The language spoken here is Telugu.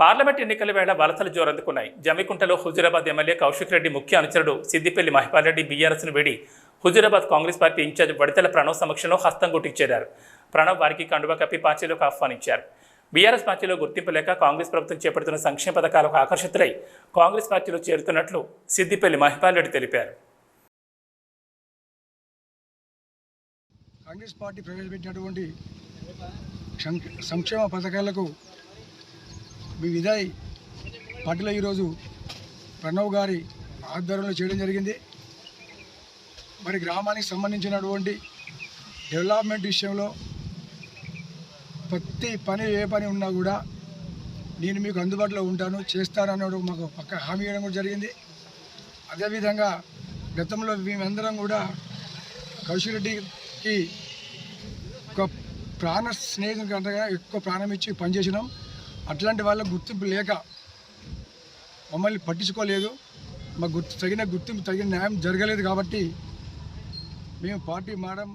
పార్లమెంట్ ఎన్నికల వేళ వలసలు జోరందుకున్నాయి. జమ్మికుంటలో హుజూరాబాద్ ఎమ్మెల్యే కౌశిక్ రెడ్డి ముఖ్య అనుచరుడు సిద్దిపల్లి మహిపాల్ రెడ్డి బీఆర్ఎస్ను వీడి Huzurabad Congress party in charge Vodithala Pranav సమక్షంలో హస్తం గుట్టించేరారు. ప్రణవ్ వారికి కండువా కప్పి పార్టీలోకి ఆహ్వానించారు. బీఆర్ఎస్ పార్టీలో గుర్తింపు లేక కాంగ్రెస్ ప్రభుత్వం చేపడుతున్న సంక్షేమ పథకాలకు ఆకర్షితులై కాంగ్రెస్ పార్టీలో చేరుతున్నట్లు సిద్దిపల్లి మహిపాల్ రెడ్డి తెలిపారు. కాంగ్రెస్ పార్టీ ప్రవేశపెట్టినటువంటి సంక్షేమ పథకాలకు మీ విధాయ్ పార్టీలో ఈరోజు ప్రణవ్ గారి ఆధ్వర్యంలో చేయడం జరిగింది. మరి గ్రామానికి సంబంధించినటువంటి డెవలప్మెంట్ విషయంలో ప్రతి పని ఏ పని ఉన్నా కూడా నేను మీకు అందుబాటులో ఉంటాను చేస్తానన్నాడు మాకు పక్క హామీ ఇవ్వడం కూడా జరిగింది. అదేవిధంగా గతంలో మేమందరం కూడా కౌశిక్ రెడ్డికి ఒక ప్రాణ స్నేహితుని కంటే ఎక్కువ ప్రాణం ఇచ్చి పనిచేసినాం. అట్లాంటి వాళ్ళ గుర్తింపు లేక మమ్మల్ని పట్టించుకోలేదు. మా గుర్తు తగిన గుర్తింపు తగిన న్యాయం జరగలేదు కాబట్టి మేము పార్టీ మారడం